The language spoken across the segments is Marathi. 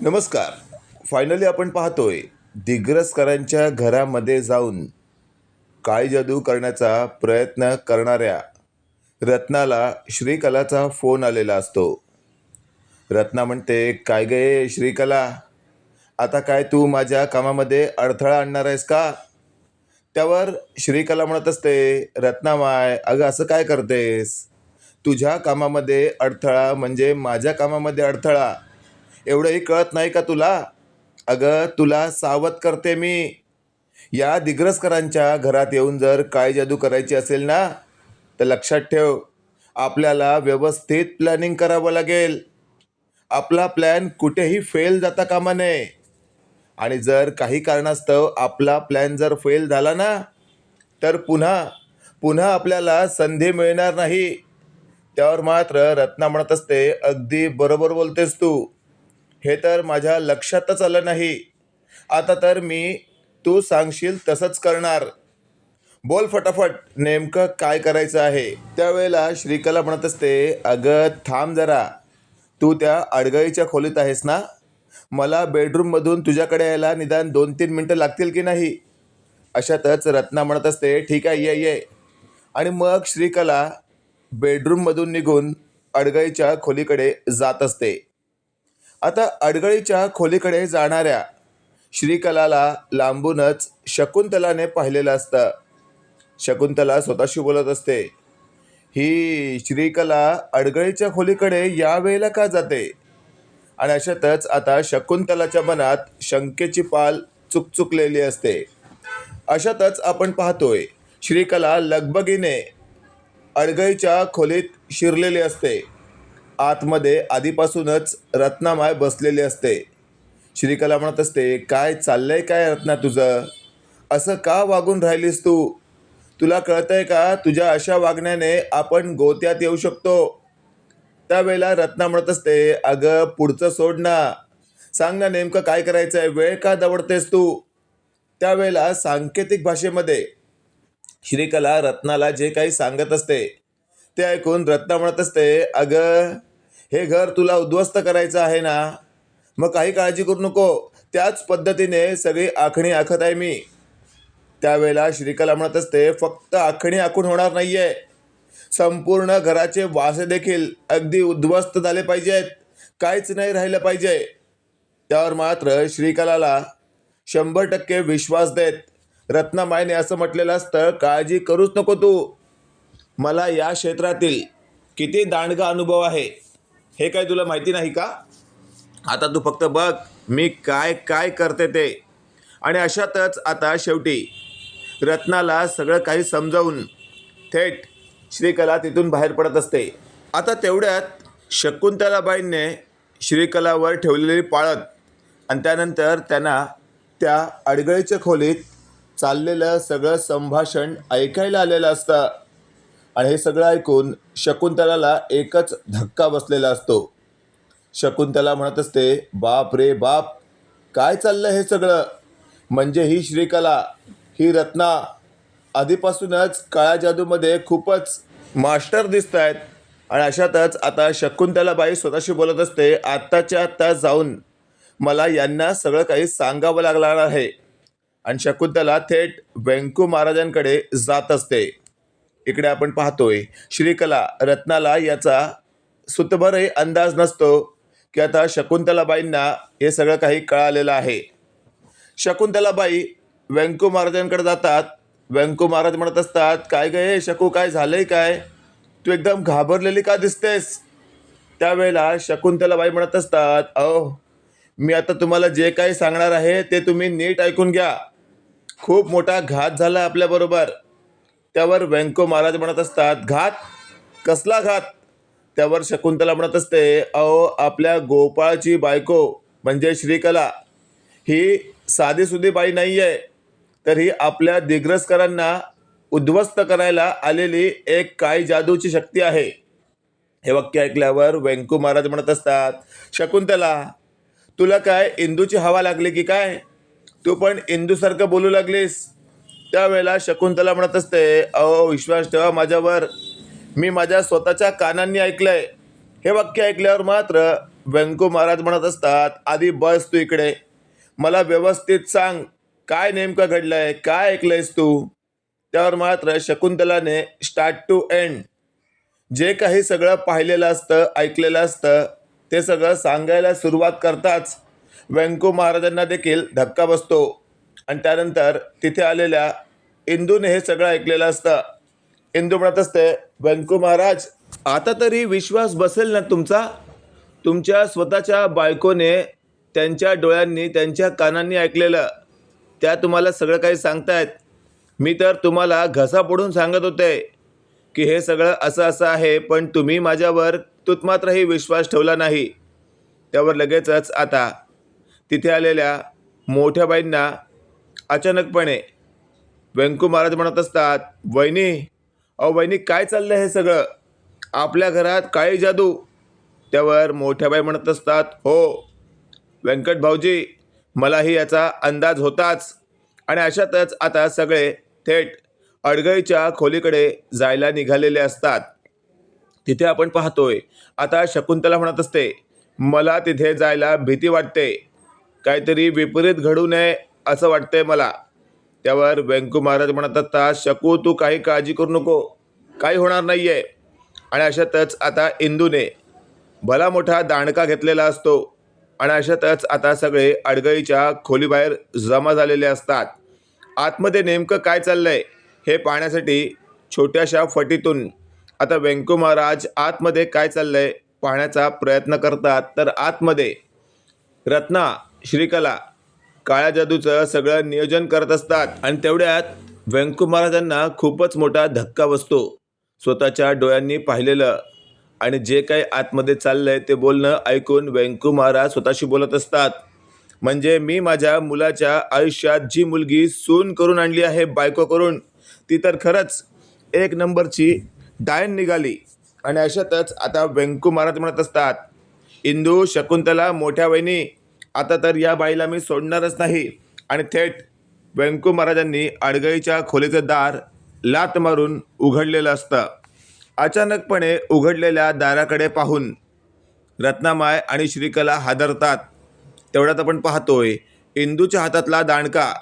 नमस्कार. फायनली आपण पाहतोय दिग्रसकरांच्या घरामध्ये जाऊन काळी जादू करण्याचा प्रयत्न करणाऱ्या रत्नाला श्रीकलाचा फोन आलेला असतो. रत्ना म्हणते काय गे श्रीकला? आता काय तू माझ्या कामामध्ये अडथळा आणणार आहेस का? त्यावर श्रीकला म्हणत असते रत्नामाय अगं असं काय करतेस? तुझ्या कामामध्ये अडथळा म्हणजे माझ्या कामामध्ये अडथळा. एवढंही कळत नाही का तुला? अगं तुला सावध करते मी. या दिग्रसकरांच्या घरात येऊन जर काय जादू करायची असेल ना तर लक्षात ठेव. आपल्याला व्यवस्थित प्लॅनिंग करावं लागेल. आपला प्लॅन कुठेही फेल जाता कामा नये. आणि जर काही कारणास्तव आपला प्लॅन जर फेल झाला ना तर पुन्हा पुन्हा आपल्याला संधी मिळणार नाही. त्यावर मात्र रत्ना म्हणत असते अगदी बरोबर बोलतेस तू. हे तर माझ्या लक्षातच आलं नाही. आता तर मी तू सांगशील तसंच करणार. बोल फटाफट नेमकं काय करायचं आहे? त्यावेळेला श्रीकला म्हणत असते अगं थांब जरा. तू त्या अडगळीच्या खोलीत आहेस ना? मला बेडरूममधून तुझ्याकडे यायला निदान दोन तीन मिनटं लागतील की नाही? अशातच रत्ना म्हणत असते ठीक आहे ये ये. आणि मग श्रीकला बेडरूममधून निघून अडगळीच्या खोलीकडे जात असते. आता अडगळीच्या खोलीकडे जाणाऱ्या श्रीकलाला लांबूनच शकुंतलाने पाहिलेलं असतं. शकुंतला स्वतःशी बोलत असते. ही श्रीकला अडगळीच्या खोलीकडे या वेळेला का जाते? आणि अशातच आता शकुंतलाच्या मनात शंकेची पाल चुकचुकलेली असते. अशातच आपण पाहतोय श्रीकला लगबगीने अडगळीच्या खोलीत शिरलेली असते. आतमध्ये आधीपासूनच रत्नामाय बसलेली असते. श्रीकला म्हणत असते काय चाललंय काय रत्ना तुझं? असं का वागून राहिलीस तू? तुला कळतंय का? तुझ्या अशा वागण्याने आपण गोत्यात येऊ शकतो. त्यावेळेला रत्ना म्हणत असते अगं पुढचं सोड ना. सांग ना नेमकं काय करायचं आहे वेळ का दवडतेस तू? त्यावेळेला सांकेतिक भाषेमध्ये श्रीकला रत्नाला जे काही सांगत असते ते ऐकून रत्ना म्हणत असते अगं हे घर तुला उद्ध्वस्त करायचं आहे ना? मग काही काळजी करू नको. त्याच पद्धतीने सगळी आखणी आखत आहे मी. त्यावेळेला श्रीकला म्हणत असते फक्त आखणी आखून होणार नाही आहे संपूर्ण घराचे वासे देखील अगदी उद्ध्वस्त झाले पाहिजेत. काहीच नाही राहिलं पाहिजे. त्यावर मात्र श्रीकलाला शंभर टक्के विश्वास देत रत्नामाईने असं म्हटलेलं असतं काळजी करूच नको तू. मला या क्षेत्रातील किती दांडगा अनुभव आहे हे काय तुला माहिती नाही का? आता तू फक्त बघ मी काय काय करते ते. आणि अशातच आता शेवटी रत्नाला सगळं काही समजावून थेट श्रीकला तिथून बाहेर पडत असते. आता तेवढ्यात शकुंतलाबाईंने श्रीकलावर ठेवलेली पाळत आणि त्यानंतर त्यांना त्या अडगळीच्या खोलीत चाललेलं सगळं संभाषण ऐकायला आलेलं असतं. आणि हे सगळं ऐकून शकुंतलाला एकच धक्का बसलेला असतो. शकुंतला म्हणत असते बाप रे बाप काय चाललं हे सगळं? म्हणजे ही श्रीकला ही रत्ना आधीपासूनच काळ्या जादूमध्ये खूपच मास्टर दिसत आहेत आणि अशातच आता शकुंतलाबाई स्वतःशी बोलत असते आत्ताच्या आत्ता जाऊन मला यांना सगळं काही सांगावं लागणार आहे. आणि शकुंतला थेट व्यंकू महाराजांकडे जात असते. इकडे आपण पाहतोय श्रीकला रत्नाला याचा सुतभरही अंदाज नसतो की आता शकुंतलाबाईंना हे सगळं काही कळालेलं आहे. शकुंतलाबाई व्यंकू महाराजांकडे जातात. व्यंकू महाराज म्हणत असतात काय गे शकू काय झालंय काय? तू एकदम घाबरलेली का दिसतेस? त्यावेळेला शकुंतलाबाई म्हणत असतात अहो मी आता तुम्हाला जे काही सांगणार आहे ते तुम्ही नीट ऐकून घ्या. खूप मोठा घात झाला आपल्याबरोबर त्यावर व्यंको महाराज म्हणत असतात घात? कसला घात? त्यावर शकुंतला म्हणत असते अहो आपल्या गोपाळची बायको म्हणजे श्रीकला. ही साधीसुधी बाई नाही आहे तर ही आपल्या दिग्रसकरांना उद्ध्वस्त करायला आलेली एक काळी जादूची शक्ती आहे. हे वाक्य ऐकल्यावर व्यंकू महाराज म्हणत असतात शकुंतला तुला काय इंदूची हवा लागली की काय? तू पण इंदूसारखं बोलू लागलीस. त्यावेळेला शकुंतला म्हणत असते अहो विश्वास ठेवा माझ्यावर. मी माझ्या स्वतःच्या कानांनी ऐकलंय. हे वाक्य ऐकल्यावर मात्र व्यंकू महाराज म्हणत असतात आधी बस तू इकडे. मला व्यवस्थित सांग काय नेमकं घडलंय काय ऐकलंयस तू? त्यावर मात्र शकुंतलाने स्टार्ट टू एंड जे काही सगळं पाहिलेलं असतं ऐकलेलं असतं ते सगळं सांगायला सुरुवात करताच व्यंकू महाराजांना देखील धक्का बसतो. आणि त्यानंतर तिथे आलेल्या इंदूने हे सगळं ऐकलेलं असतं. इंदू म्हणत असते व्यंकू महाराज आता तरी विश्वास बसेल ना तुमचा? तुमच्या स्वतःच्या बायकोने त्यांच्या डोळ्यांनी त्यांच्या कानांनी ऐकलेलं. त्या तुम्हाला सगळं काही सांगतायत. मी तर तुम्हाला घसा पडून सांगत होते की हे सगळं असं असं आहे पण तुम्ही माझ्यावर तूत मात्रही विश्वास ठेवला नाही. त्यावर लगेचच आता तिथे आलेल्या मोठ्या बाईंना अचानकपणे व्यंकू महाराज म्हणत असतात वहिनी अहो वहिनी काय चाललं हे सगळं? आपल्या घरात काळी जादू. त्यावर मोठ्या बाई म्हणत असतात हो व्यंकट भाऊजी मलाही याचा अंदाज होताच. आणि अशातच आता सगळे थेट अडगळीच्या खोलीकडे जायला निघालेले असतात. तिथे आपण पाहतोय आता शकुंतला म्हणत असते मला तिथे जायला भीती वाटते. काहीतरी विपरीत घडू नये असं वाटतंय मला. त्यावर व्यंकू महाराज म्हणत आता शकू तू काही काळजी करू नको. काही होणार नाही आहे आणि अशातच आता इंदूने भला मोठा दांडका घेतलेला असतो. आणि अशातच आता सगळे अडगळीच्या खोलीबाहेर जमा झालेले असतात. आतमध्ये नेमकं काय चाललंय हे पाहण्यासाठी छोट्याशा फटीतून आता व्यंकू महाराज आतमध्ये काय चाललंय पाहण्याचा प्रयत्न करतात. तर आतमध्ये रत्ना श्रीकला काळ्या जादूचं सगळं नियोजन करत असतात. आणि तेवढ्यात व्यंकू महाराजांना खूपच मोठा धक्का बसतो. स्वतःच्या डोळ्यांनी पाहिलेलं. आणि जे काही आतमध्ये चाललंय ते बोलणं ऐकून व्यंकू महाराज स्वतःशी बोलत असतात. म्हणजे मी माझ्या मुलाच्या आयुष्यात जी मुलगी सून करून आणली आहे बायको करून ती तर खरंच एक नंबरची डायन निघाली. आणि अशातच आता व्यंकू महाराज म्हणत असतात इंदू शकुंतला मोठ्या वहिनी आता तर या बाईला मी सोडणारच नाही. आणि थेट व्यंकू महाराजांनी अडगळीच्या खोलीचं दार लात मारून उघडलेलं असतं. अचानकपणे उघडलेल्या दाराकडे पाहून रत्नामाय आणि श्रीकला हादरतात. तेवढ्यात आपण पाहतोय इंदूच्या हातातला दांडका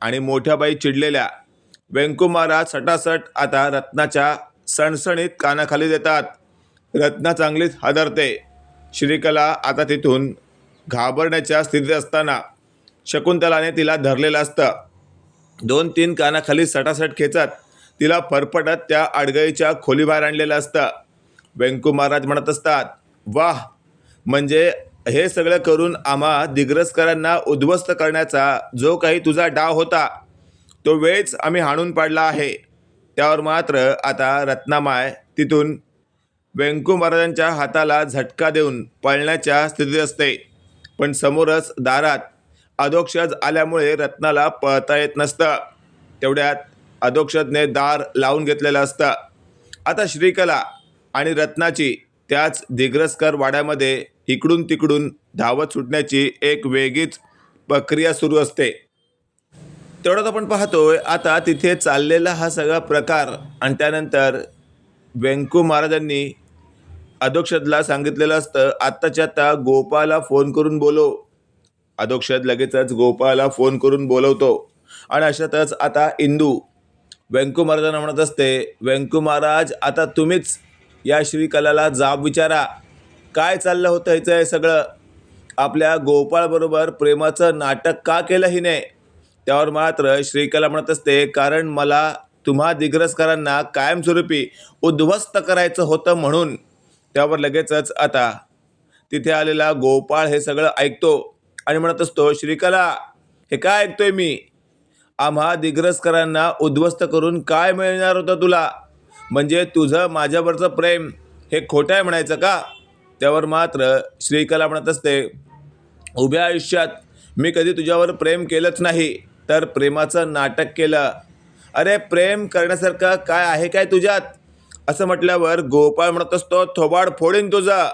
आणि मोठ्या बाई चिडलेल्या. व्यंकू महाराज सटासट आता रत्नाच्या सणसणीत कानाखाली देतात. रत्ना चांगलीच हादरते. श्रीकला आता तिथून घाबरण्याच्या स्थितीत असताना शकुंतलाने तिला धरलेलं असतं. दोन तीन कानाखाली सटासट खेचत तिला फरफटत त्या अडगळीच्या खोलीबाहेर आणलेलं असतं. व्यंकू महाराज म्हणत असतात वाह! म्हणजे हे सगळं करून आम्हा दिग्रसकरांना उद्ध्वस्त करण्याचा जो काही तुझा डाव होता तो वेळच आम्ही हाणून पाडला आहे. त्यावर मात्र आता रत्नामाय तिथून व्यंकू महाराजांच्या हाताला झटका देऊन पळण्याच्या स्थितीत असते. पण समोरच दारात अधोक्षज आल्यामुळे रत्नाला पळता येत नसतं. तेवढ्यात अधोक्षजने दार लावून घेतलेलं असतं. आता श्रीकला आणि रत्नाची त्याच दिग्रसकर वाड्यामध्ये इकडून तिकडून धावत सुटण्याची एक वेगळीच प्रक्रिया सुरू असते. तेवढ्यात आपण पाहतोय आता तिथे चाललेला हा सगळा प्रकार आणि त्यानंतर व्यंकू महाराजांनी अधोक्षदला सांगितलेलं असतं आत्ताच्या आता गोपाला फोन करून बोलव अधोक्षद लगेचच गोपाला फोन करून बोलवतो. आणि अशातच आता इंदू व्यंकू महाराजांना म्हणत असते व्यंकू महाराज आता तुम्हीच या श्रीकलाला जाब विचारा. काय चाललं होतं ह्याचं हे सगळं? आपल्या गोपाळबरोबर प्रेमाचं नाटक का केलं हिने? त्यावर मात्र श्रीकला म्हणत असते कारण मला तुम्हा दिग्रसकरांना कायमस्वरूपी उद्ध्वस्त करायचं होतं म्हणून. त्यावर लगेचच आता तिथे आलेला गोपाळ हे सगळं ऐकतो आणि म्हणत असतो श्रीकला हे काय ऐकतोय मी? आम्हा दिग्रसकरांना उद्ध्वस्त करून काय मिळणार होतं तुला? म्हणजे तुझं माझ्यावरचं प्रेम हे खोटं आहे म्हणायचं का? त्यावर मात्र श्रीकला म्हणत असते उभ्या आयुष्यात मी कधी तुझ्यावर प्रेम केलंच नाही तर प्रेमाचं नाटक केलं. अरे प्रेम करण्यासारखं काय आहे काय तुझ्यात? असं म्हटल्यावर गोपाळ म्हणत असतो थोबाड फोडीन तुझा.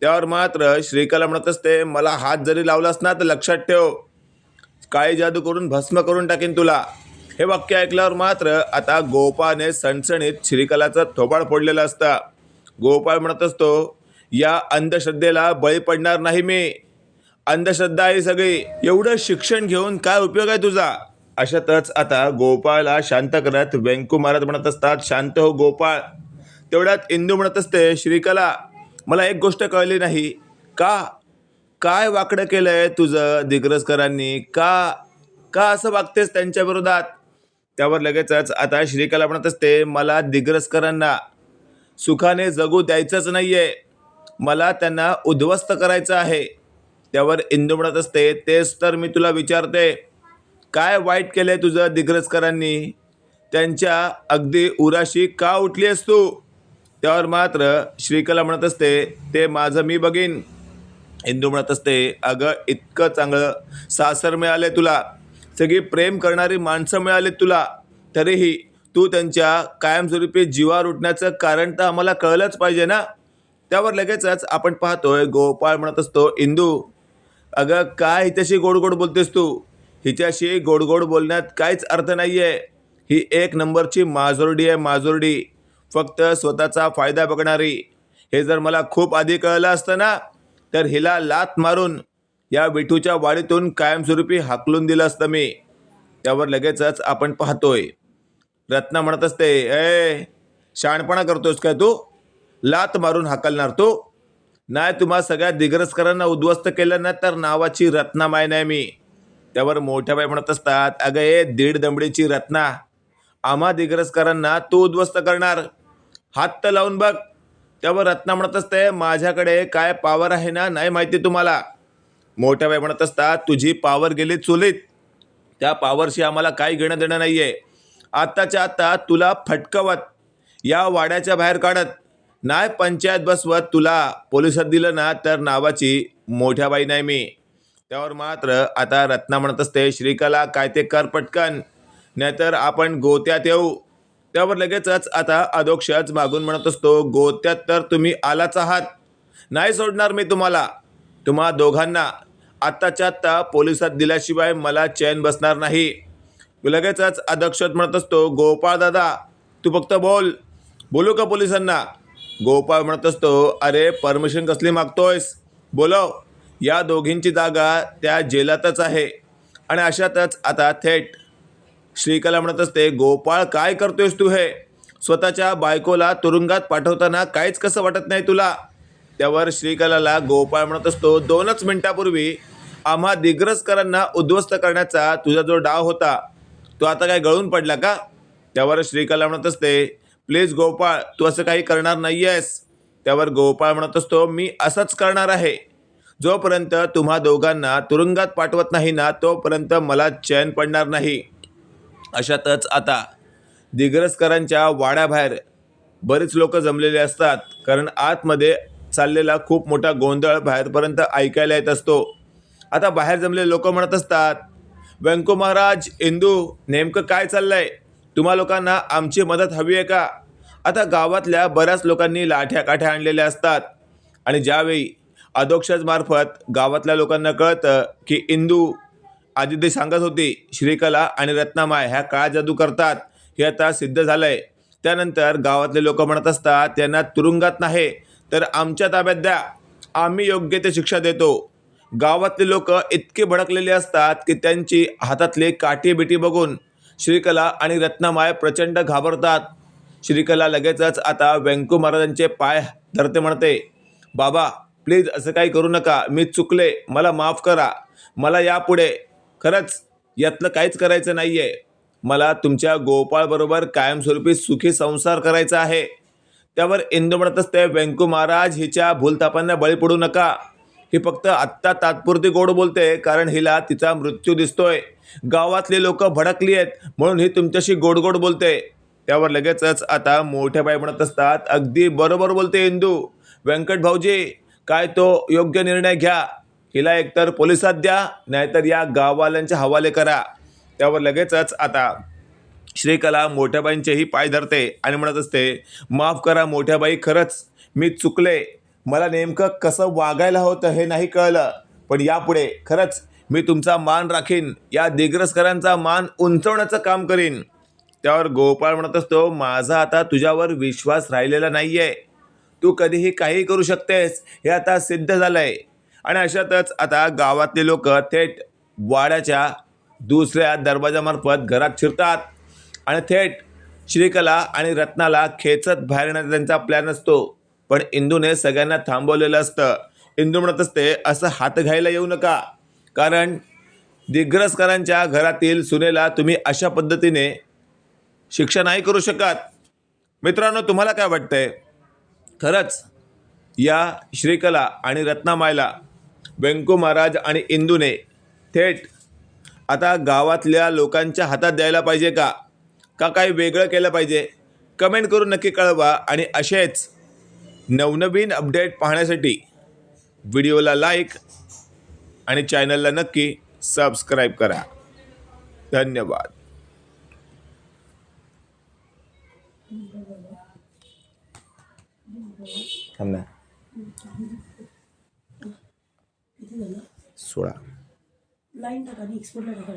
त्यावर मात्र श्रीकला म्हणत असते मला हात जरी लावलास ना तर लक्षात ठेव. काळी जादू करून भस्म करून टाकेन तुला. हे वाक्य ऐकल्यावर मात्र आता गोपाळने सणसणीत श्रीकलाचं थोबाड फोडलेलं असतं. गोपाळ म्हणत असतो या अंधश्रद्धेला बळी पडणार नाही मी. अंधश्रद्धा आहे सगळी. एवढं शिक्षण घेऊन काय उपयोग आहे तुझा? अशातच आता गोपाळला शांत करत व्यंकुमारत महाराज म्हणत असतात शांत हो गोपाळ. तेवढ्यात इंदू म्हणत असते श्रीकला मला एक गोष्ट कळली नाही. का काय वाकडं केलंय तुझं दिग्रसकरांनी का का असं वागतेस त्यांच्या विरोधात? त्यावर लगेचच आता श्रीकला म्हणत असते मला दिग्रजकरांना सुखाने जगू द्यायचंच नाही आहे मला त्यांना उद्ध्वस्त करायचं आहे. त्यावर इंदू म्हणत असते तेच तर मी तुला विचारते. काय वाईट केलंय तुझं दिग्रजकरांनी? त्यांच्या अगदी उराशी का उठली आहेस तू? त्यावर मात्र श्रीकला म्हणत असते ते माझं मी बघीन. इंदू म्हणत असते अगं इतकं चांगलं सासर मिळाले तुला. सगळी प्रेम करणारी माणसं मिळाली तुला. तरीही तू त्यांच्या कायमस्वरूपी जीवावर उठण्याचं कारण तर आम्हाला कळलंच पाहिजे ना? त्यावर लगेचच आपण पाहतोय गोपाळ म्हणत असतो इंदू अगं काय हिच्याशी गोड गोड बोलतेस तू? हिच्याशी गोड गोड बोलण्यात काहीच अर्थ नाही आहे ही एक नंबरची माजोरडी आहे माजोरडी. फक्त स्वतःचा फायदा बघणारी. हे जर मला खूप आधी कळलं असतं ना तर हिला लात मारून या विठूच्या वाडीतून कायमस्वरूपी हाकलून दिलं असतं मी. त्यावर लगेचच आपण पाहतोय. रत्ना म्हणत असते ए शहाणपणा करतोस काय तू? लात मारून हाकलणार तू? नाही तुम्हा सगळ्या दिग्रसकरांना उद्ध्वस्त केलं ना तर नावाची रत्ना माय नाही मी. त्यावर मोठ्या बाई म्हणत असतात अगं ए दीड दमडीची रत्ना. आम्हा दिग्रसकरांना तू उद्ध्वस्त करणार. हात तर लावून बघ. त्यावर रत्ना म्हणत असते माझ्याकडे काय पावर आहे ना नाही माहिती तुम्हाला. मोठ्या बाई म्हणत असतात तुझी पावर गेली चुलीत. त्या पावरशी आम्हाला काही घेणं देणं नाही आहे आत्ताच्या आत्ता तुला फटकवत. या वाड्याच्या बाहेर काढत. नाही पंचायत बसवत तुला. पोलिसात दिलं ना तर नावाची मोठ्या बाई नाही मी. त्यावर मात्र आता रत्ना म्हणत असते श्रीकला काय ते कर पटकन. नाहीतर आपण गोत्यात येऊ. त्यावर लगेचच आता अधोक्षच मागून म्हणत असतो गोत्यात तर तुम्ही आलाच आहात. नाही सोडणार मी तुम्हाला. तुम्हा दोघांना. आत्ताच्या आत्ता पोलिसात दिल्याशिवाय मला चैन बसणार नाही. लगेचच अधक्षत म्हणत असतो गोपाळ दादा तू फक्त बोल. बोलू का पोलिसांना? गोपाळ म्हणत असतो अरे परमिशन कसली मागतोयस? बोलव. या दोघींची जागा त्या जेलातच आहे. आणि अशातच आता थेट श्रीकला म्हणत असते गोपाळ काय करतोयस तू हे? स्वतःच्या बायकोला तुरुंगात पाठवताना काहीच कसं वाटत नाही तुला? त्यावर श्रीकलाला गोपाळ म्हणत असतो दोनच मिनिटापूर्वी आम्हा दिग्रसकरांना उद्ध्वस्त करण्याचा तुझा जो डाव होता तो आता काय गळून पडला का? त्यावर श्रीकला म्हणत असते प्लीज गोपाळ तू असं काही करणार नाही आहेस त्यावर गोपाळ म्हणत असतो मी असंच करणार आहे. जोपर्यंत तुम्हा दोघांना तुरुंगात पाठवत नाही ना तोपर्यंत मला चैन पडणार नाही. अशातच आता दिग्रसकरांच्या वाड्याबाहेर बरेच लोक जमलेले असतात कारण आतमध्ये चाललेला खूप मोठा गोंधळ बाहेरपर्यंत ऐकायला येत असतो. आता बाहेर जमलेले लोक म्हणत असतात व्यंको महाराज इंदू नेमकं काय चाललंय? तुम्हा लोकांना आमची मदत हवी आहे का? आता गावातल्या बऱ्याच लोकांनी लाठ्या काठ्या आणलेल्या असतात. आणि ज्यावेळी अधोक्षजमार्फत गावातल्या लोकांना कळतं की इंदू आदित्य सांगत होती श्रीकला आणि रत्नामाय ह्या काळा जादू करतात? हे आता सिद्ध झालंय. त्यानंतर गावातले लोक म्हणत असतात त्यांना तुरुंगात नाही तर आमच्या ताब्यात द्या. आम्ही योग्य ते शिक्षा देतो. गावातले लोक इतके भडकलेले असतात की त्यांची हातातले काठी बिटी बघून श्रीकला आणि रत्नामाय प्रचंड घाबरतात. श्रीकला लगेचच आता व्यंकू महाराजांचे पाय धरते म्हणते बाबा प्लीज असं काही करू नका. मी चुकले. मला माफ करा. मला यापुढे खरंच यातलं काहीच करायचं नाही आहे मला तुमच्या गोपाळबरोबर कायमस्वरूपी सुखी संसार करायचा आहे. त्यावर इंदू म्हणत असते व्यंकू महाराज हिच्या भूलतापांना बळी पडू नका. ही फक्त आत्ता तात्पुरती गोड बोलते कारण हिला तिचा मृत्यू दिसतोय. गावातली लोक भडकली आहेत म्हणून ही तुमच्याशी गोड गोड बोलते. त्यावर लगेचच आता मोठ्या बाई म्हणत असतात अगदी बरोबर बोलते इंदू. व्यंकट भाऊजी काय तो योग्य निर्णय घ्या. हिला एकतर पोलिसात द्या नाहीतर या गाववाल्यांच्या हवाले करा. त्यावर लगेचच आता श्रीकला मोठ्याबाईंचेही पाय धरते आणि म्हणत असते माफ करा मोठ्याबाई खरंच मी चुकले. मला नेमकं कसं वागायला होतं हे नाही कळलं. पण यापुढे खरंच मी तुमचा मान राखीन. या दिग्रसकरांचा मान उंचवण्याचं काम करीन. त्यावर गोपाळ म्हणत असतो माझा आता तुझ्यावर विश्वास राहिलेला नाही आहे तू कधीही काहीही करू शकतेस हे आता सिद्ध झालं आहे आणि अशातच आता गावातले लोक थेट वाड्याच्या दुसऱ्या दरवाजामार्फत घरात शिरतात. आणि थेट श्रीकला आणि रत्नाला खेचत बाहेर येण्याचा त्यांचा प्लॅन असतो पण इंदूने सगळ्यांना थांबवलेलं असतं. इंदू म्हणत असते असं हात घ्यायला येऊ नका. कारण दिग्रसकरांच्या घरातील सुनेला तुम्ही अशा पद्धतीने शिक्षा नाही करू शकत. मित्रांनो तुम्हाला काय वाटतंय? खरंच या श्रीकला आणि रत्नामायला व्यंकू महाराज आणि इंदूने थेट आता गावातल्या लोकांच्या हातात द्यायला पाहिजे का? का काही वेगळं केलं पाहिजे? कमेंट करून नक्की कळवा आणि असेच नवनवीन अपडेट पाहण्यासाठी व्हिडिओला लाईक आणि चॅनलला नक्की सबस्क्राईब करा. धन्यवाद. थांब সোড়া। লাইনটা টাকা এক্সপোর্টটা এক্সপোর্টার টাকা